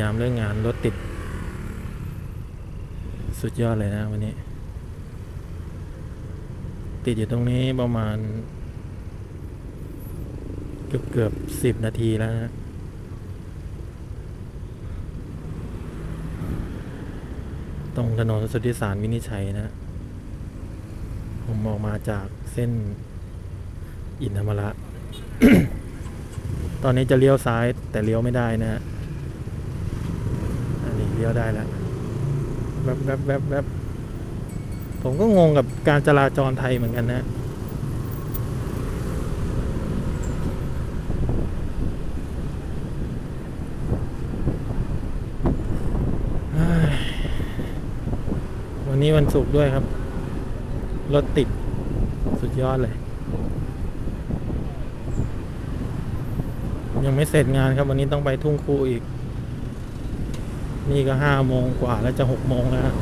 ยามเรื่องงานรถติด สุดยอดเลยนะวันนี้ ติดอยู่ตรงนี้ประมาณ เกือบเกือบสิบนาทีแล้วนะตรงถนนสุทธิสารวินิจฉัยนะ ผมออกมาจากเส้นอินธรรมระ ตอนนี้จะเลี้ยวซ้ายแต่เลี้ยวไม่ได้นะฮะ ลี้ยวได้แล้วแวบแวบแวบแวบผมก็งงกับการจราจรไทยเหมือนกันนะวันนี้วันศุกร์ด้วยครับ รถติดสุดยอดเลย ยังไม่เสร็จงานครับวันนี้ต้องไปทุ่งคูอีก นี่ก็ห้าโมงกว่าแล้วจะหกโมงแล้วนะ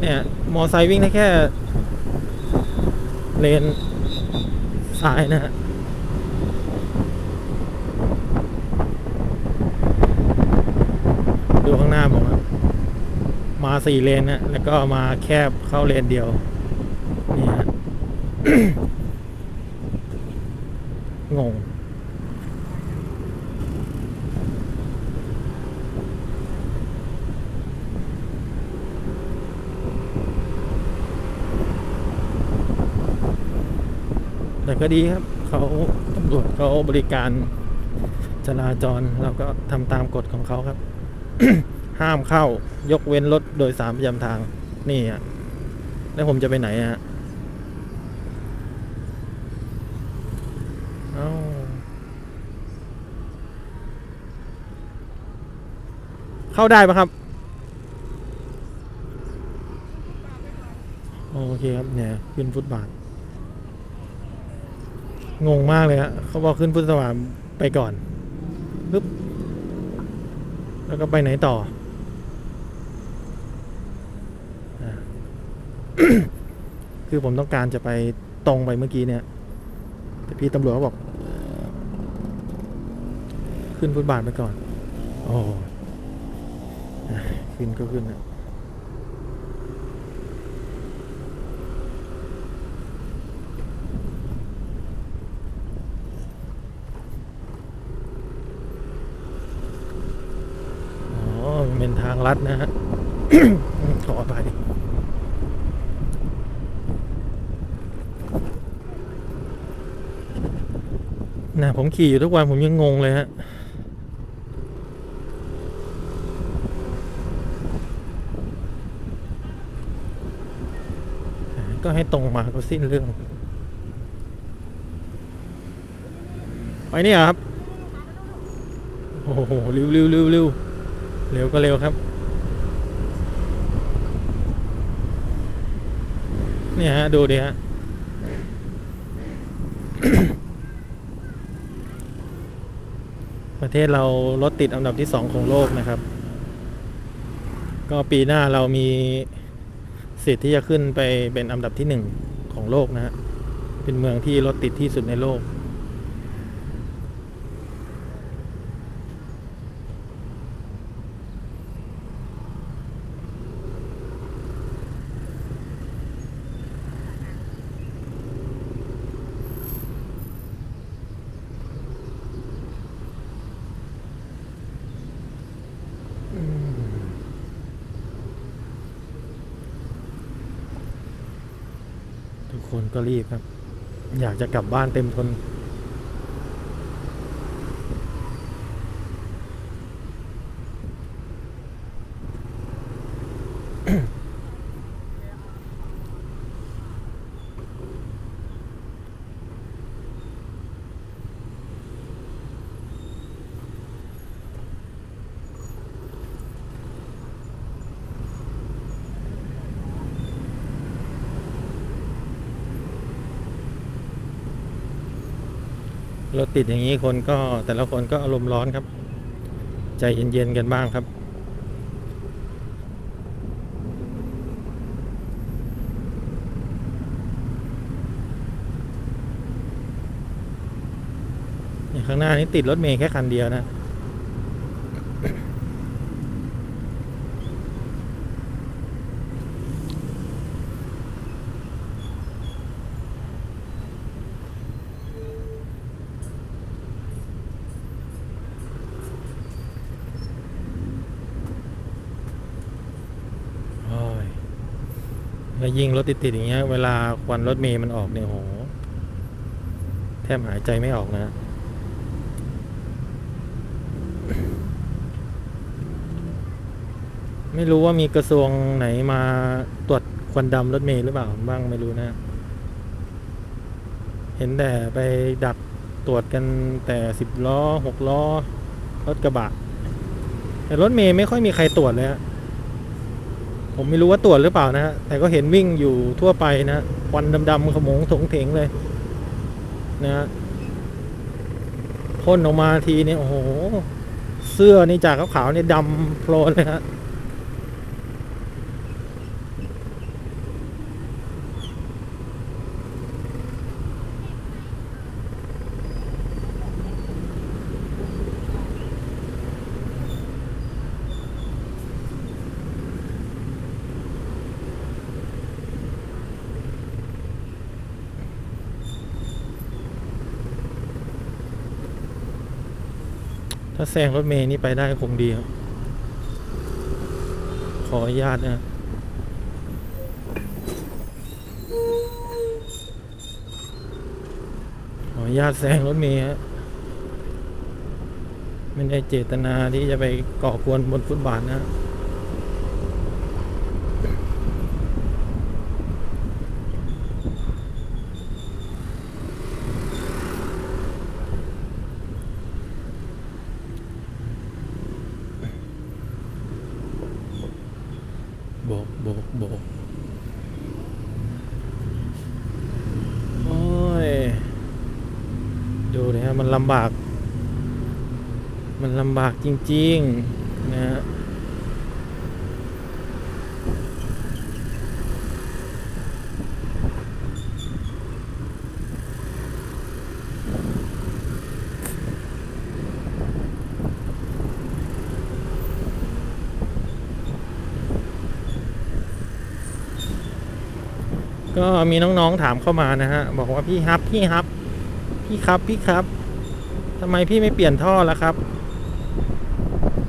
เนี่ย มอไซค์วิ่งได้แค่ เลนซ้ายนะฮะดูข้างหน้าผมครับมาสี่เลนนะแล้วก็มาแคบเข้าเลนเดียว นี่ฮะงง แต่ ก็ดีครับเขาตำรวจเขาบริการจราจรเราก็ทำตามกฎของเขาครับ ห้ามเข้ายกเว้นรถโดยสารประจำทางนี่อะแล้วผมจะไปไหนอะฮะเอาเข้าได้ปะครับ โอเคครับเนี่ยขึ้นฟุตบาท งงมากเลยฮะเขาบอกขึ้นพุทธสวามไปก่อนปึ๊บแล้วก็ไปไหนต่อ คือผมต้องการจะไปตรงไปเมื่อกี้เนี่ย แต่พี่ตำรวจเขาบอก ขึ้นฟุตบาทไปก่อน โอ้อะขึ้นก็ขึ้นนะ อ๋อมันเป็นทาง ลัดนะฮะขอไปนะผมขี่อยู่ทุกวันผมยังงงเลยฮะก็ให้ตรงมาก็สิ้นเรื่อง ไปนี่ครับ โอ้โหเร็วเร็วเร็วเร็วเร็วก็เร็วครับ เนี่ยฮะ ดูดิฮะ ประเทศเรารถติดอันดับที่สองของโลกนะครับ ก็ปีหน้าเรามีสิทธิ์ที่จะขึ้นไปเป็นอันดับที่หนึ่งของโลกนะฮะ เป็นเมืองที่รถติดที่สุดในโลก ทุ ก็รีบครับ อยากจะกลับบ้านเต็มทน รถติดอย่างนี้คนก็แต่ละคนก็อารมณ์ร้อนครับ ใจเย็นๆกันบ้างครับ ข้างหน้านี้ติดรถเมย์แค่คันเดียวนะ โอ้ย แล้วยิ่งรถติดๆอย่างเงี้ย เวลาควันรถเมย์มันออกเนี่ยโหแทบหายใจไม่ออกนะไม่รู้ว่ามีกระทรวงไหนมาตรวจควันดำรถเมล์หรือเปล่าบ้างไม่รู้นะ เห็นแต่ไปดักตรวจกันแต่สิบล้อหกล้อ รถกระบะ แต่รถเมล์ไม่ค่อยมีใครตรวจเลยฮะ ผมไม่รู้ว่าตรวจหรือเปล่านะฮะ แต่ก็เห็นวิ่งอยู่ทั่วไปนะควันดำๆขโมงถงเถงเลย นะฮะพ่นออกมาทีเนี่ยโอ้โห เสื้อนี่จากขาวๆเนี่ยดำโพลนเลยฮะ ถ้าแซงรถเมย์นี่ไปได้คงดีครับ ขออนุญาตนะขออนุญาตแซงรถเมย์ฮะไม่ได้เจตนาที่จะไปก่อกวนบนฟุตบาทนะ โบ กโบกโอ้ย ดูนะฮะมันลำบาก มันลำบากจริง ๆ นะฮะ ก็มีน้องๆถามเข้ามานะฮะ บอกว่าพี่ฮับพี่ฮับ พี่ครับพี่ครับทำไมพี่ไม่เปลี่ยนท่อแล้วครับ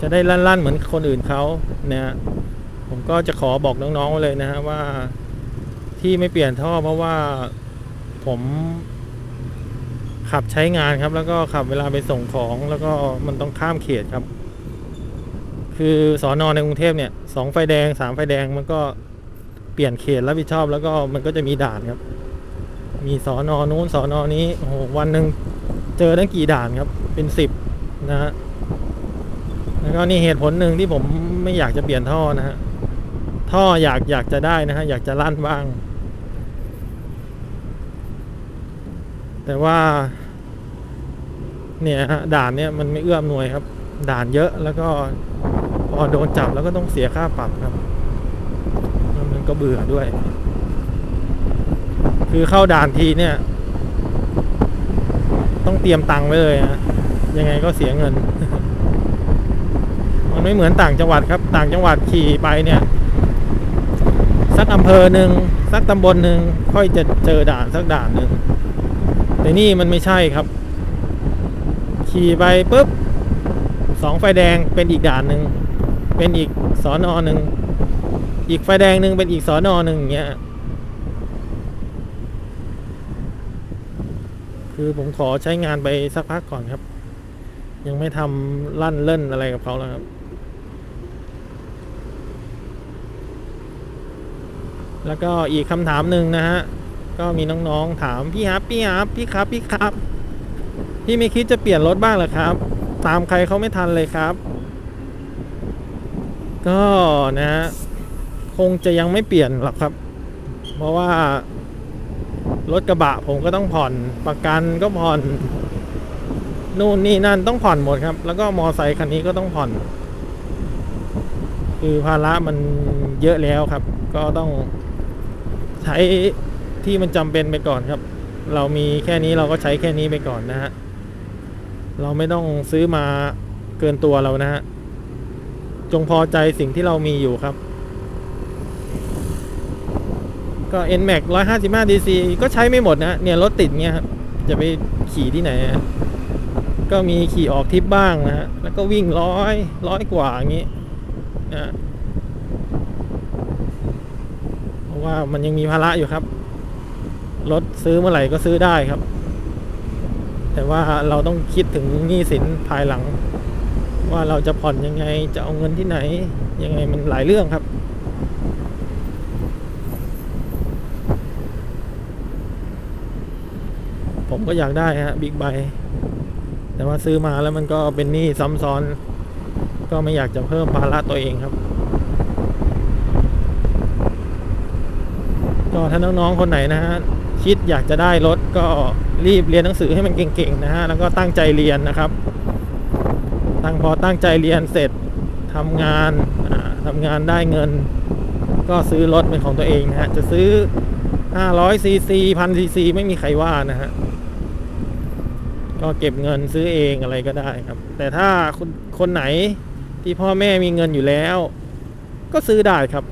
จะได้ลั่นๆเหมือนคนอื่นเขานะผมก็จะขอบอกน้องๆไว้เลยนะฮะว่าที่ไม่เปลี่ยนท่อเพราะว่าผมขับใช้งานครับ แล้วก็ขับเวลาไปส่งของแล้วก็มันต้องข้ามเขตครับ คือสอนอนในกรุงเทพเนี่ยสองไฟแดงสามไฟแดงมันก็ เปลี่ยนเขตรับผิดชอบแล้วก็มันก็จะมีด่านครับ มีสอนอนู้นสอนอนี้โอ้โหวันหนึ่งเจอตั้งกี่ด่านครับ เป็นสิบนะฮะแล้วก็นี่เหตุผลหนึ่งที่ผมไม่อยากจะเปลี่ยนท่อนะฮะท่ออยากอยากจะได้นะฮะอยากจะลั่นบ้าง แต่ว่า เนี่ยฮะด่านเนี่ยมันไม่เอื้อมหน่วยครับ ด่านเยอะแล้วก็พอโดนจับแล้วก็ต้องเสียค่าปรับครับ ก็เบื่อด้วย คือเข้าด่านทีเนี่ย ต้องเตรียมตังค์ไว้เลยฮะยังไงก็เสียเงิน มันไม่เหมือนต่างจังหวัดครับ ต่างจังหวัดขี่ไปเนี่ย สักอำเภอหนึ่งสักตำบลหนึ่งค่อยจะเจอด่านสักด่านหนึ่งแต่นี่มันไม่ใช่ครับ ขี่ไปปุ๊บสองไฟแดงเป็นอีกด่านหนึ่งเป็นอีกสอนอหนึ่ง อีกไฟแดงหนึ่งเป็นอีกสอนอหนึ่งอย่างเงี้ยคือผมขอใช้งานไปสักพักก่อนครับ ยังไม่ทำลั่นเล่นอะไรกับเขาแล้วครับ แล้วก็อีกคำถามหนึ่งนะฮะ ก็มีน้องๆถามพี่ฮับพี่ฮับพี่ครับพี่ครับ พี่ไม่คิดจะเปลี่ยนรถบ้างหรอครับ ตามใครเขาไม่ทันเลยครับ ก็นะฮะ คงจะยังไม่เปลี่ยนหรอกครับ เพราะว่ารถกระบะผมก็ต้องผ่อนประกันก็ผ่อนนู่นนี่นั่นต้องผ่อนหมดครับ แล้วก็มอไซค์คันนี้ก็ต้องผ่อน คือภาระมันเยอะแล้วครับ ก็ต้องใช้ที่มันจำเป็นไปก่อนครับ เรามีแค่นี้เราก็ใช้แค่นี้ไปก่อนนะฮะเราไม่ต้องซื้อมาเกินตัวเรานะฮะจงพอใจสิ่งที่เรามีอยู่ครับ ก็ NMAX 155 DC ก็ใช้ไม่หมดนะเนี่ยรถติดเงี้ยครับจะไปขี่ที่ไหนฮะก็มีขี่ออกทริปบ้างนะฮะแล้วก็วิ่งร้อยร้อยกว่าอย่างงี้นะเพราะว่ามันยังมีภาระอยู่ครับ รถซื้อเมื่อไหร่ก็ซื้อได้ครับ แต่ว่าเราต้องคิดถึงหนี้สินภายหลัง ว่าเราจะผ่อนยังไงจะเอาเงินที่ไหน ยังไงมันหลายเรื่องครับ ผมก็อยากได้ฮะบิ๊กไบแต่ว่าซื้อมาแล้วมันก็เป็นหนี้ซ้ำซ้อน ก็ไม่อยากจะเพิ่มภาระตัวเองครับ ก็ถ้าน้องๆคนไหนนะฮะคิดอยากจะได้รถก็รีบเรียนหนังสือให้มันเก่งๆนะฮะแล้วก็ตั้งใจเรียนนะครับ ตั้งพอตั้งใจเรียนเสร็จทำงานอ่าทำงานได้เงิน ก็ซื้อรถเป็นของตัวเองนะฮะจะซื้อ500ซีซีพันซีซีไม่มีใครว่านะฮะ ก็เก็บเงินซื้อเองอะไรก็ได้ครับ แต่ถ้าคนคนไหนที่พ่อแม่มีเงินอยู่แล้ว ก็ซื้อได้ครับ